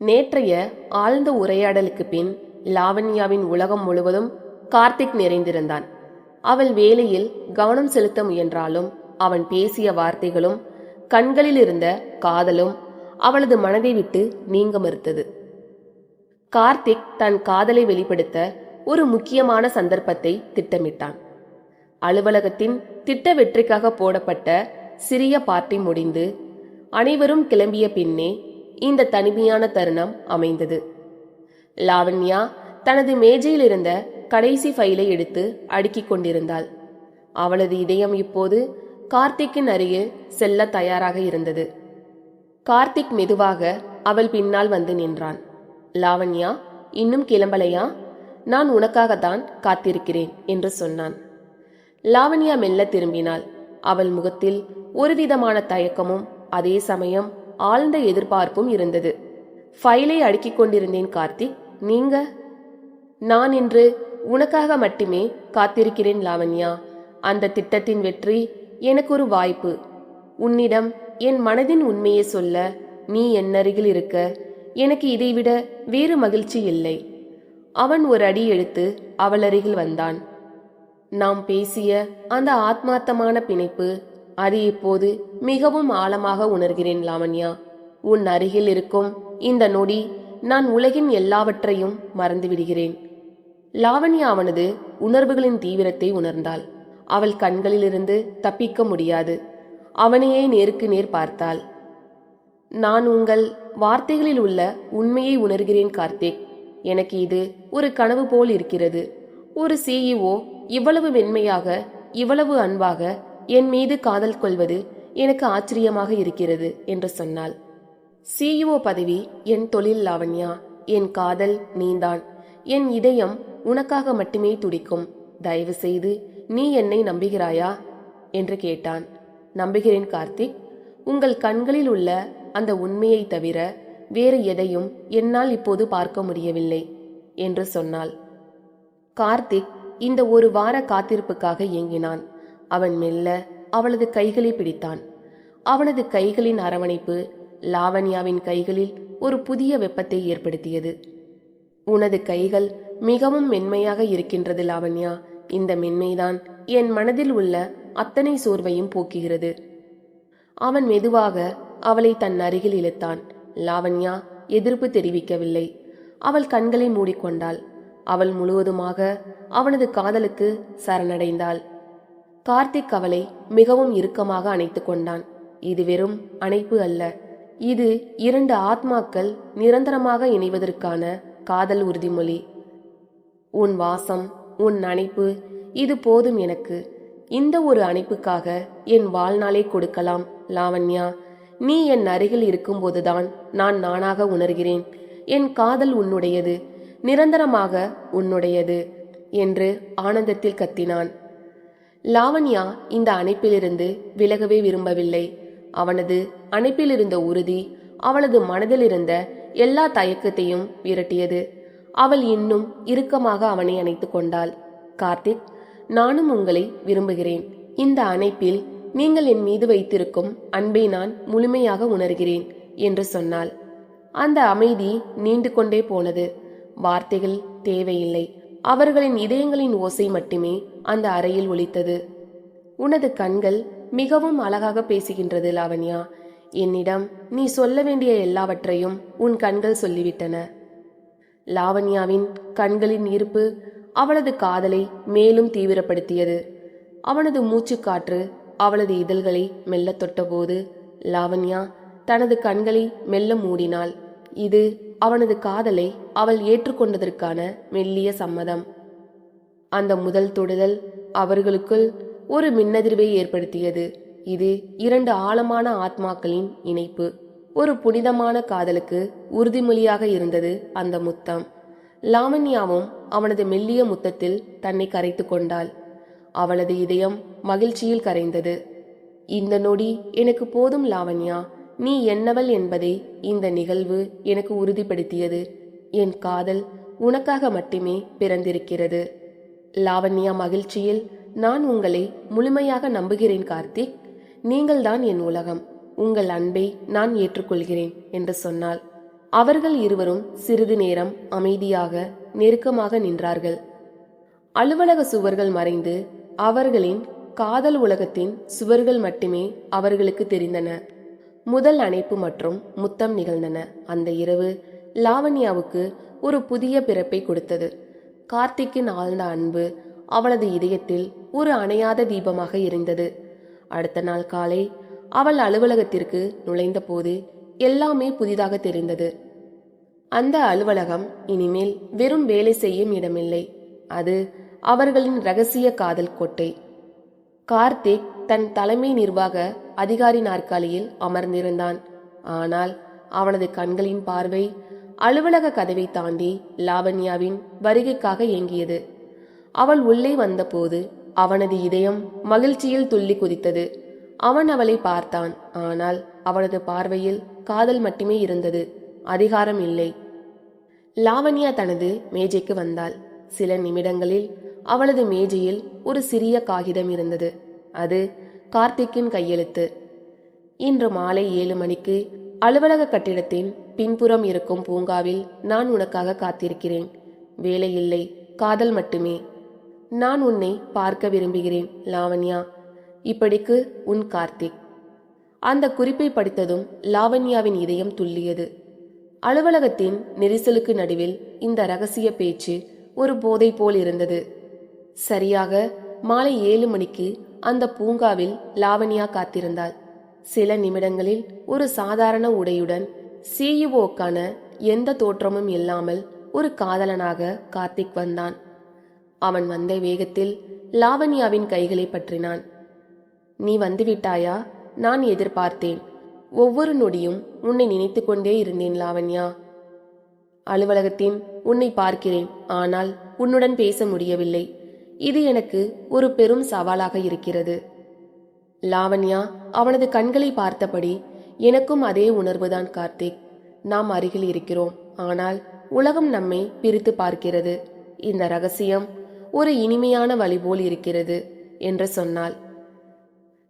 நேற்றைய ஆழ்ந்த உரையாடலுக்கு பின் லாவண்யாவின் உலகம் முழுவதும் கார்த்திக் நிறைந்திருந்தான். அவள் வேலையில் கவனம் செலுத்த முயன்றாலும் அவன் பேசிய வார்த்தைகளும் கண்களில் இருந்த காதலும் அவளது மனதை விட்டு நீங்க மறுத்தது. கார்த்திக் தன் காதலை வெளிப்படுத்த ஒரு முக்கியமான சந்தர்ப்பத்தை திட்டமிட்டான். அலுவலகத்தின் திட்ட வெற்றிக்காக போடப்பட்ட சிறிய பார்ட்டி முடிந்து அனைவரும் கிளம்பிய பின்னே இந்த தனிமையான தருணம் அமைந்தது. லாவண்யா தனது மேஜையில் இருந்த கடைசி ஃபைலை எடுத்து அடுக்கிக் கொண்டிருந்தாள். அவளது இதயம் இப்போது கார்த்திக்கின் அருகே செல்ல தயாராக இருந்தது. கார்த்திக் மெதுவாக அவள் பின்னால் வந்து நின்றான். லாவண்யா இன்னும் கிளம்பலையா? நான் உனக்காகத்தான் காத்திருக்கிறேன் என்று சொன்னான். லாவண்யா மெல்ல திரும்பினாள். அவள் முகத்தில் ஒருவிதமான தயக்கமும் அதே சமயம் ஆழ்ந்த எதிர்பார்ப்பும் இருந்தது. ஃபைலை அடுக்கிக் கொண்டிருந்தேன் கார்த்திக் நீங்க? நான் இன்று உனக்காக மட்டுமே காத்திருக்கிறேன் லாவண்யா. அந்த திட்டத்தின் வெற்றி எனக்கு ஒரு வாய்ப்பு. உன்னிடம் என் மனதின் உண்மையை சொல்ல நீ என்னருகில் இருக்க எனக்கு இதைவிட வேறு மகிழ்ச்சி இல்லை. அவன் ஒரு அடி எடுத்து அவள் அருகில் வந்தான். நாம் பேசிய அந்த ஆத்மார்த்தமான பிணைப்பு அது இப்போது மிகவும் ஆழமாக உணர்கிறேன் லாவண்யா. உன் அருகில் இருக்கும் இந்த நொடி நான் உலகின் எல்லாவற்றையும் மறந்து விடுகிறேன். லாவண்யா அவனது உணர்வுகளின் தீவிரத்தை உணர்ந்தாள். அவள் கண்களிலிருந்து தப்பிக்க முடியாது. அவனையே நேருக்கு நேர் பார்த்தாள். நான் உங்கள் வார்த்தைகளில் உள்ள உண்மையை உணர்கிறேன் கார்த்திக். எனக்கு இது ஒரு கனவு போல் இருக்கிறது. ஒரு சிஇஓ இவ்வளவு மென்மையாக இவ்வளவு அன்பாக என் மீது காதல் கொள்வது எனக்கு ஆச்சரியமாக இருக்கிறது என்று சொன்னாள். சிஇஓ பதவி என் தொழில் லாவண்யா என் காதல் நீந்தான். என் இதயம் உனக்காக மட்டுமே துடிக்கும். தயவு செய்து நீ என்னை நம்புகிறாயா? என்று கேட்டான். நம்புகிறேன் கார்த்திக். உங்கள் கண்களில் உள்ள அந்த உண்மையை தவிர வேறு எதையும் என்னால் இப்போது பார்க்க முடியவில்லை என்று சொன்னாள். கார்த்திக் இந்த ஒரு வார காத்திருப்புக்காக இயங்கினான். அவன் மெல்ல அவளது கைகளை பிடித்தான். அவனது கைகளின் அரவணைப்பு லாவண்யாவின் கைகளில் ஒரு புதிய வெப்பத்தை ஏற்படுத்தியது. உனது கைகள் மிகவும் மென்மையாக இருக்கின்றது லாவண்யா. இந்த மென்மைதான் என் மனதில் உள்ள அத்தனை சோர்வையும் போக்குகிறது அவன் மெதுவாக அவளை தன் அருகில் இழுத்தான். லாவண்யா எதிர்ப்பு தெரிவிக்கவில்லை. அவள் கண்களை மூடிக்கொண்டாள். அவள் முழுவதுமாக அவனது காதலுக்கு சரணடைந்தாள். கார்த்திக் அவளை மிகவும் இறுக்கமாக அணைத்து கொண்டான். இது வெறும் அணைப்பு அல்ல. இது இரண்டு ஆத்மாக்கள் நிரந்தரமாக இணைவதற்கான காதல் உறுதிமொழி. உன் வாசம் உன் அணைப்பு இது போதும் எனக்கு. இந்த ஒரு அணைப்புக்காக என் வாழ்நாளை கொடுக்கலாம் லாவண்யா. நீ என் அருகில் இருக்கும்போதுதான் நான் நானாக உணர்கிறேன். என் காதல் உன்னுடையது நிரந்தரமாக உன்னுடையது என்று ஆனந்தத்தில் கத்தினான். லாவண்யா இந்த அணைப்பிலிருந்து விலகவே விரும்பவில்லை. அவனது அணைப்பிலிருந்த உறுதி அவளது மனதில் இருந்த எல்லா தயக்கத்தையும் விரட்டியது. அவள் இன்னும் இறுக்கமாக அவனை அணைத்துக் கொண்டாள். கார்த்திக் நானும் உங்களை விரும்புகிறேன். இந்த அணைப்பில் நீங்கள் என் மீது வைத்திருக்கும் அன்பை நான் முழுமையாக உணர்கிறேன் என்று சொன்னாள். அந்த அமைதி நீண்டு கொண்டே போனது. வார்த்தைகள் தேவையில்லை. அவர்களின் இதயங்களின் ஓசை மட்டுமே அந்த அறையில் ஒலித்தது. உனது கண்கள் மிகவும் அழகாக பேசுகின்றது லாவண்யா. என்னிடம் நீ சொல்ல வேண்டிய எல்லாவற்றையும் உன் கண்கள் சொல்லிவிட்டன. லாவண்யாவின் கண்களின் இருப்பு அவளது காதலை மேலும் தீவிரப்படுத்தியது. அவனது மூச்சுக்காற்று அவளது இதழ்களை மெல்ல தொட்டபோது லாவண்யா தனது கண்களை மெல்ல மூடினாள். இது அவனது காதலை அவள் ஏற்றுக்கொண்டதற்கான மெல்லிய சம்மதம். அந்த முதல் தொடுதல் அவர்களுக்குள் ஒரு மின்னதிர்வை ஏற்படுத்தியது. இது இரண்டு ஆழமான ஆத்மாக்களின் இணைப்பு. ஒரு புனிதமான காதலுக்கு உறுதிமொழியாக இருந்தது அந்த முத்தம். லாவண்யாவும் அவனது மெல்லிய முத்தத்தில் தன்னை கரைத்து கொண்டாள். அவளது இதயம் மகிழ்ச்சியில் கரைந்தது. இந்த நொடி எனக்கு போதும் லாவண்யா. நீ என்னவள் என்பதை இந்த நிகழ்வு எனக்கு உறுதிப்படுத்தியது. என் காதல் உனக்காக மட்டுமே பிறந்திருக்கிறது. லாவண்யா மகிழ்ச்சியில் நான் உங்களை முழுமையாக நம்புகிறேன் கார்த்திக். நீங்கள்தான் என் உலகம். உங்கள் அன்பை நான் ஏற்றுக்கொள்கிறேன் என்று சொன்னாள். அவர்கள் இருவரும் சிறிது நேரம் அமைதியாக நெருக்கமாக நின்றார்கள். அலுவலக சுவர்கள் மறைந்து அவர்களின் காதல் உலகத்தின் சுவர்கள் மட்டுமே அவர்களுக்கு தெரிந்தன. முதல் அணைப்பு மற்றும் முத்தம் நிகழ்ந்தன. அந்த இரவு லாவண்யாவுக்கு ஒரு புதிய பிறப்பை கொடுத்தது. கார்த்திக்கின் ஆழ்ந்த அன்பு அவளது இதயத்தில் ஒரு அணையாத தீபமாக எரிந்தது அடுத்த நாள் காலை அவள் அலுவலகத்திற்கு நுழைந்தபோது எல்லாமே புதிதாக தெரிந்தது. அந்த அலுவலகம் இனிமேல் வெறும் வேலை செய்யும் இடமில்லை. அது அவர்களின் ரகசிய காதல் கோட்டை. கார்த்திக் தன் தலைமை நிர்வாக அதிகாரி நாற்காலியில் அமர்ந்திருந்தான். ஆனால் அவனது கண்களின் பார்வை அலுவலக கதவை தாண்டி லாவண்யாவின் வருகைக்காக ஏங்கியது. அவள் உள்ளே வந்தபோது அவனது இதயம் மகிழ்ச்சியில் துள்ளி குதித்தது. அவன் அவளை பார்த்தான். ஆனால் அவனது பார்வையில் காதல் மட்டுமே இருந்தது. அதிகாரம் இல்லை. லாவண்யா தனது மேஜைக்கு வந்தாள். சில நிமிடங்களில் அவளது மேஜையில் ஒரு சிறிய காகிதம் இருந்தது. அது கார்த்திக்கின் கையெழுத்து. இன்று மாலை ஏழு மணிக்கு அலுவலக கட்டிடத்தின் பின்புறம் இருக்கும் பூங்காவில் நான் உனக்காக காத்திருக்கிறேன். வேலை இல்லை காதல் மட்டுமே. நான் உன்னை பார்க்க விரும்புகிறேன் லாவண்யா. இப்படிக்கு உன் கார்த்திக். அந்த குறிப்பை படித்ததும் லாவண்யாவின் இதயம் துள்ளியது. அலுவலகத்தின் நெரிசலுக்கு நடுவில் இந்த ரகசிய பேச்சு ஒரு போதை போல் இருந்தது. சரியாக மாலை ஏழு மணிக்கு அந்த பூங்காவில் லாவணியா காத்திருந்தாள். சில நிமிடங்களில் ஒரு சாதாரண உடையுடன் சிஇஓக்கான எந்த தோற்றமும் இல்லாமல் ஒரு காதலனாக கார்த்திக் வந்தான். அவன் வந்த வேகத்தில் லாவண்யாவின் கைகளை பற்றினான். நீ வந்துவிட்டாயா? நான் எதிர்பார்த்தேன். ஒவ்வொரு நொடியும் உன்னை நினைத்து கொண்டே இருந்தேன் லாவண்யா. அலுவலகத்தின் உன்னை பார்க்கிறேன். ஆனால் உன்னுடன் பேச முடியவில்லை. இது எனக்கு ஒரு பெரும் சவாலாக இருக்கிறது. லாவண்யா அவனது கண்களை பார்த்தபடி எனக்கும் அதே உணர்வுதான் கார்த்திக். நாம் அருகில் இருக்கிறோம். ஆனால் உலகம் நம்மை பிரித்து பார்க்கிறது. இந்த ரகசியம் ஒரு இனிமையான வழி போல் இருக்கிறது என்று சொன்னாள்.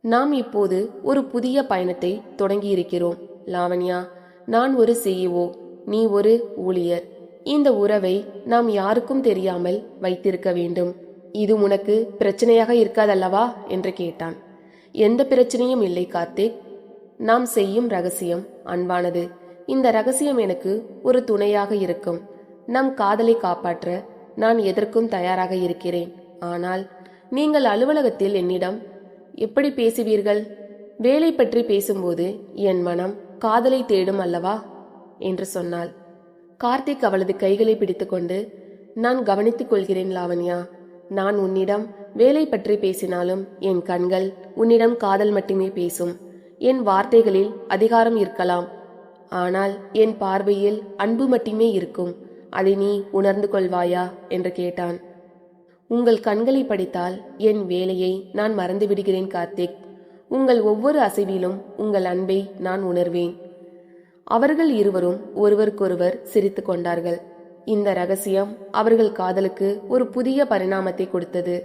நாம் இப்போது ஒரு புதிய பயணத்தை தொடங்கியிருக்கிறோம். லாவண்யா நான் ஒரு சிஇஓ நீ ஒரு ஊழியர். இந்த உறவை நாம் யாருக்கும் தெரியாமல் வைத்திருக்க வேண்டும். இது உனக்கு பிரச்சனையாக இருக்காதல்லவா? என்று கேட்டான். எந்த பிரச்சனையும் இல்லை கார்த்திக். நாம் செய்யும் ரகசியம் அன்பானது. இந்த ரகசியம் எனக்கு ஒரு துணையாக இருக்கும். நம் காதலை காப்பாற்ற நான் எதற்கும் தயாராக இருக்கிறேன். ஆனால் நீங்கள் அலுவலகத்தில் என்னிடம் எப்படி பேசுவீர்கள்? வேலை பற்றி பேசும்போது என் மனம் காதலை தேடும் அல்லவா என்று சொன்னாள். கார்த்திக் அவளது கைகளை பிடித்துக்கொண்டு நான் கவனித்துக் கொள்கிறேன் லாவண்யா. நான் உன்னிடம் வேலை பற்றி பேசினாலும் என் கண்கள் உன்னிடம் காதல் மட்டுமே பேசும். என் வார்த்தைகளில் அதிகாரம் இருக்கலாம். ஆனால் என் பார்வையில் அன்பு மட்டுமே இருக்கும். அதை நீ உணர்ந்து கொள்வாயா? என்று கேட்டான். உங்கள் கண்களை படித்தால் என் வேலையை நான் மறந்து விடுகிறேன் கார்த்திக். உங்கள் ஒவ்வொரு அசைவிலும் உங்கள் அன்பை நான் உணர்வேன். அவர்கள் இருவரும் ஒருவருக்கொருவர் சிரித்துக் கொண்டார்கள். இந்த ரகசியம் அவர்கள் காதலுக்கு ஒரு புதிய பரிணாமத்தை கொடுத்தது.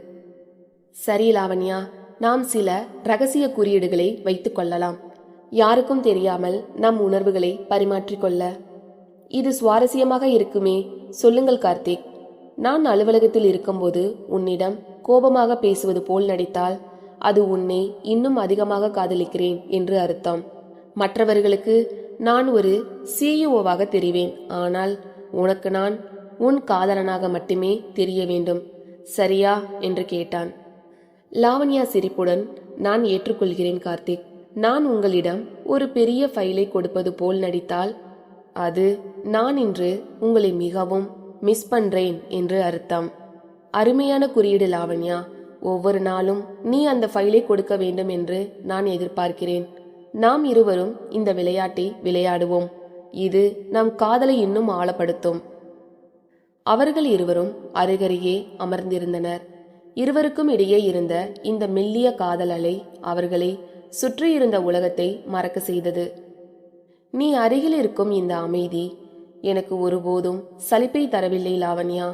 சரி லாவண்யா நாம் சில ரகசிய குறியீடுகளை வைத்துக் கொள்ளலாம். யாருக்கும் தெரியாமல் நம் உணர்வுகளை பரிமாற்றிக்கொள்ள இது சுவாரஸ்யமாக இருக்குமே சொல்லுங்கள் கார்த்திக். நான் அலுவலகத்தில் இருக்கும்போது உன்னிடம் கோபமாக பேசுவது போல் நடித்தால் அது உன்னை இன்னும் அதிகமாக காதலிக்கிறேன் என்று அர்த்தம். மற்றவர்களுக்கு நான் ஒரு சிஇஓவாக தெரிவேன் ஆனால் உனக்கு நான் உன் காதலனாக மட்டுமே தெரிய வேண்டும். சரியா? என்று கேட்டான். லாவண்யா சிரிப்புடன் நான் ஏற்றுக்கொள்கிறேன் கார்த்திக். நான் உங்களிடம் ஒரு பெரிய ஃபைலை கொடுப்பது போல் நடித்தால் அது நான் இன்று உங்களை மிகவும் மிஸ் பண்றேன் என்று அர்த்தம். அருமையான குறியீடு லாவண்யா. ஒவ்வொரு நாளும் நீ அந்த ஃபைலை கொடுக்க வேண்டும் என்று நான் எதிர்பார்க்கிறேன். நாம் இருவரும் இந்த விளையாட்டை விளையாடுவோம். இது நம் காதலை இன்னும் ஆழப்படுத்தும். அவர்கள் இருவரும் அருகருகே அமர்ந்திருந்தனர். இருவருக்கும் இடையே இருந்த இந்த மெல்லிய காதல் அலை அவர்களை சுற்றியிருந்த உலகத்தை மறக்க செய்தது. நீ அருகில் இருக்கும் இந்த அமைதி எனக்கு ஒருபோதும் சலிப்பை தரவில்லை லாவண்யா.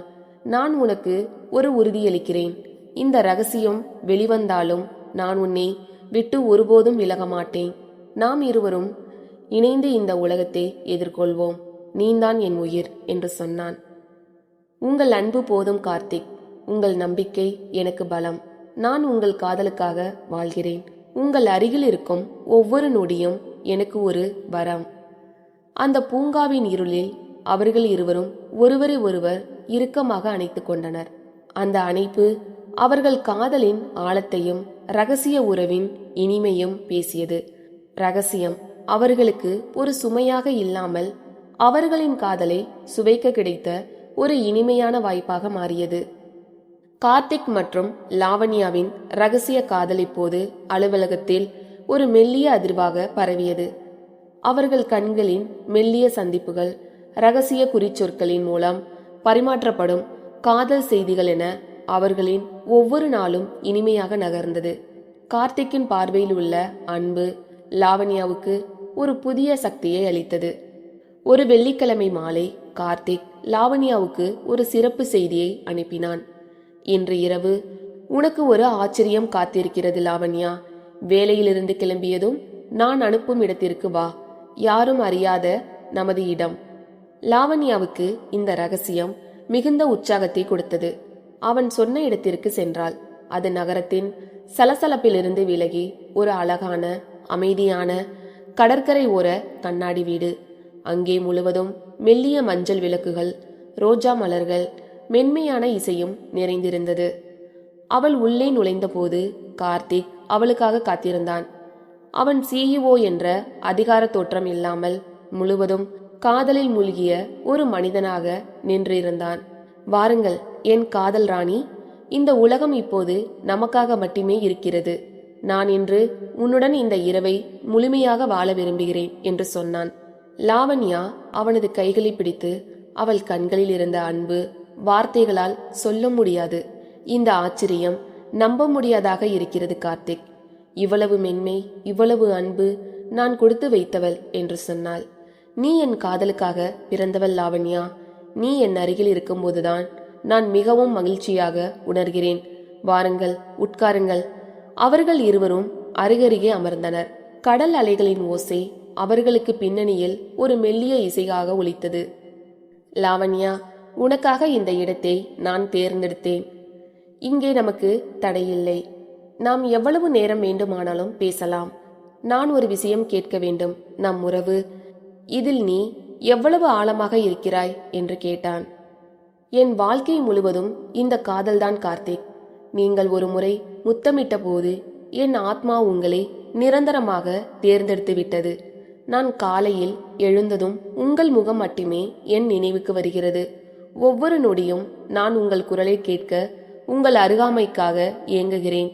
நான் உனக்கு ஒரு உறுதியளிக்கிறேன். இந்த ரகசியம் வெளிவந்தாலும் நான் உன்னை விட்டு ஒருபோதும் விலக மாட்டேன் நாம் இருவரும் இணைந்து இந்த உலகத்தை எதிர்கொள்வோம். நீந்தான் என் உயிர் என்று சொன்னான். உங்கள் அன்பு போதும் கார்த்திக். உங்கள் நம்பிக்கை எனக்கு பலம். நான் உங்கள் காதலுக்காக வாழ்கிறேன். உங்கள் அருகில் இருக்கும் ஒவ்வொரு நொடியும் எனக்கு ஒரு வரம். அந்த பூங்காவின் இருளில் அவர்கள் இருவரும் ஒருவரை ஒருவர் இறுக்கமாக அணைத்துக் கொண்டனர். அந்த அணைப்பு அவர்கள் காதலின் ஆழத்தையும் ரகசிய உறவின் இனிமையும் பேசியது. ரகசியம் அவர்களுக்கு ஒரு சுமையாக இல்லாமல் அவர்களின் காதலை சுவைக்க கிடைத்த ஒரு இனிமையான வாய்ப்பாக மாறியது. கார்த்திக் மற்றும் லாவண்யாவின் ரகசிய காதல் இப்போது அலுவலகத்தில் ஒரு மெல்லிய அதிர்வாக பரவியது. அவர்கள் கண்களின் மெல்லிய சந்திப்புகள் ரகசிய குறிச்சொற்களின் மூலம் பரிமாற்றப்படும் காதல் செய்திகள் என அவர்களின் ஒவ்வொரு நாளும் இனிமையாக நகர்ந்தது. கார்த்திக்கின் பார்வையில் உள்ள அன்பு லாவண்யாவுக்கு ஒரு புதிய சக்தியை அளித்தது. ஒரு வெள்ளிக்கிழமை மாலை கார்த்திக் லாவண்யாவுக்கு ஒரு சிறப்பு செய்தியை அனுப்பினான். இன்று இரவு உனக்கு ஒரு ஆச்சரியம் காத்திருக்கிறது லாவண்யா. வேலையிலிருந்து கிளம்பியதும் நான் அனுப்பும் இடத்திற்கு வா. யாரும் அறியாத நமது இடம். லாவண்யாவுக்கு இந்த ரகசியம் மிகுந்த உற்சாகத்தை கொடுத்தது. அவன் சொன்ன இடத்திற்கு சென்றாள். அது நகரத்தின் சலசலப்பிலிருந்து விலகி ஒரு அழகான அமைதியான கடற்கரை ஓர கண்ணாடி வீடு. அங்கே முழுவதும் மெல்லிய மஞ்சள் விளக்குகள் ரோஜா மலர்கள் மென்மையான இசையும் நிறைந்திருந்தது. அவள் உள்ளே நுழைந்தபோது கார்த்திக் அவளுக்காக காத்திருந்தான். அவன் சிஇஓ என்ற அதிகார தோற்றம் இல்லாமல் முழுவதும் காதலில் மூழ்கிய ஒரு மனிதனாக நின்றிருந்தான். வாருங்கள் என் காதல் ராணி இந்த உலகம் இப்போது நமக்காக மட்டுமே இருக்கிறது. நான் இன்று உன்னுடன் இந்த இரவை முழுமையாக வாழ விரும்புகிறேன் என்று சொன்னான். லாவண்யா அவனது கைகளை பிடித்து அவள் கண்களில் இருந்த அன்பு வார்த்தைகளால் சொல்ல முடியாது. இந்த ஆச்சரியம் நம்ப முடியாதாக இருக்கிறது கார்த்திக். இவ்வளவு மென்மை இவ்வளவு அன்பு நான் கொடுத்து வைத்தவள் என்று சொன்னாள். நீ என் காதலுக்காக பிறந்தவள் லாவண்யா. நீ என் அருகில் இருக்கும்போதுதான் நான் மிகவும் மகிழ்ச்சியாக உணர்கிறேன். வாருங்கள் உட்காருங்கள். அவர்கள் இருவரும் அருகருகே அமர்ந்தனர். கடல் அலைகளின் ஓசை அவர்களுக்கு பின்னணியில் ஒரு மெல்லிய இசையாக ஒலித்தது. லாவண்யா உனக்காக இந்த இடத்தை நான் தேர்ந்தெடுத்தேன். இங்கே நமக்கு தடையில்லை. நாம் எவ்வளவு நேரம் வேண்டுமானாலும் பேசலாம். நான் ஒரு விஷயம் கேட்க வேண்டும். நம் உறவு இதில் நீ எவ்வளவு ஆழமாக இருக்கிறாய்? என்று கேட்டான். என் வாழ்க்கை முழுவதும் இந்த காதல்தான் கார்த்திக். நீங்கள் ஒரு முறை முத்தமிட்ட போது என் ஆத்மா உங்களை நிரந்தரமாக தேர்ந்தெடுத்து விட்டது நான் காலையில் எழுந்ததும் உங்கள் முகம் மட்டுமே என் நினைவுக்கு வருகிறது. ஒவ்வொரு நொடியும் நான் உங்கள் குரலை கேட்க உங்கள் அருகாமைக்காக ஏங்குகிறேன்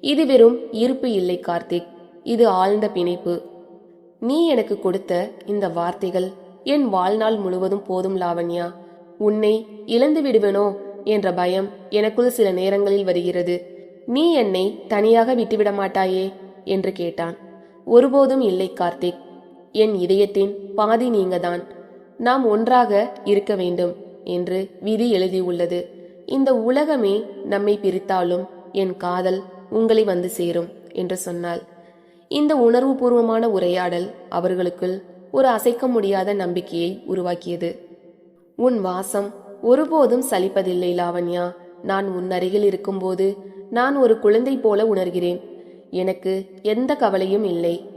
இது வெறும் இருப்பு இல்லை கார்த்திக். இது ஆழ்ந்த பிணைப்பு. நீ எனக்கு கொடுத்த இந்த வார்த்தைகள் என் வாழ்நாள் முழுவதும் போதும் லாவண்யா. உன்னை இழந்து விடுவேனோ என்ற பயம் எனக்குள் சில நேரங்களில் வருகிறது. நீ என்னை தனியாக விட்டுவிட மாட்டாயே. என்று கேட்டான். ஒருபோதும் இல்லை கார்த்திக். என் இதயத்தின் பாதி நீங்கதான். நாம் ஒன்றாக இருக்க வேண்டும் என்று விதி எழுதியுள்ளது இந்த உலகமே நம்மை பிரித்தாலும் என் காதல் உங்களை வந்து சேரும் என்று சொன்னாள். இந்த உணர்வுபூர்வமான உரையாடல் அவர்களுக்குள் ஒரு அசைக்க முடியாத நம்பிக்கையை உருவாக்கியது. உன் வாசம் ஒருபோதும் சலிப்பதில்லை லாவண்யா. நான் உன் அருகில் இருக்கும்போது நான் ஒரு குழந்தை போல உணர்கிறேன். எனக்கு எந்த கவலையும் இல்லை.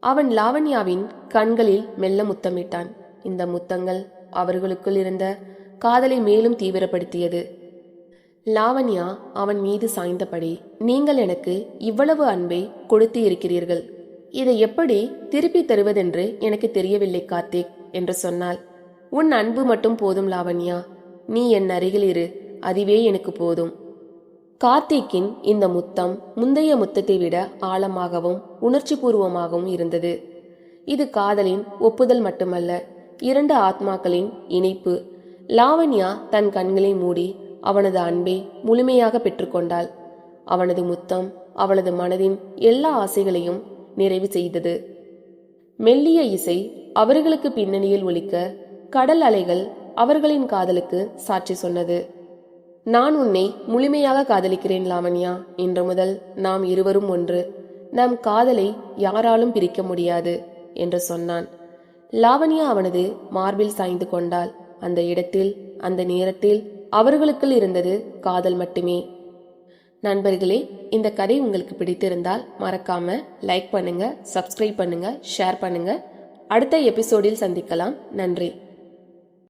அவன் லாவண்யாவின் கண்களில் மெல்ல முத்தமிட்டான். இந்த முத்தங்கள் அவர்களுக்குள் இருந்த காதலை மேலும் தீவிரப்படுத்தியது. லாவண்யா அவன் மீது சாய்ந்தபடி நீங்கள் எனக்கு இவ்வளவு அன்பை கொடுத்து இருக்கிறீர்கள். இதை எப்படி திருப்பி தருவதென்று எனக்கு தெரியவில்லை கார்த்திக் என்று சொன்னாள். உன் அன்பு மட்டும் போதும் லாவண்யா. நீ என் அருகில் இரு. அதுவே எனக்கு போதும். கார்த்திக்கின் இந்த முத்தம் முந்தைய முத்தத்தை விட ஆழமாகவும் உணர்ச்சிபூர்வமாகவும் இருந்தது. இது காதலின் ஒப்புதல் மட்டுமல்ல இரண்டு ஆத்மாக்களின் இணைப்பு. லாவண்யா தன் கண்களை மூடி அவனது அன்பை முழுமையாக பெற்றுக்கொண்டாள். அவனது முத்தம் அவளது மனதின் எல்லா ஆசைகளையும் நிறைவு செய்தது. மெல்லிய இசை அவர்களுக்கு பின்னணியில் ஒலிக்க கடல் அலைகள் அவர்களின் காதலுக்கு சாட்சி சொன்னது. நான் உன்னை முழுமையாக காதலிக்கிறேன் லாவண்யா இன்று முதல் நாம் இருவரும் ஒன்று நம் காதலை யாராலும் பிரிக்க முடியாது என்று சொன்னான். லாவண்யா அவனது மார்பில் சாய்ந்து கொண்டாள். அந்த இடத்தில் அந்த நேரத்தில் அவர்களுக்குள் இருந்தது காதல் மட்டுமே. நண்பர்களே இந்த கதை உங்களுக்கு பிடித்திருந்தால் மறக்காம லைக் பண்ணுங்க சப்ஸ்கிரைப் பண்ணுங்க ஷேர் பண்ணுங்க. அடுத்த எபிசோடில் சந்திக்கலாம். நன்றி.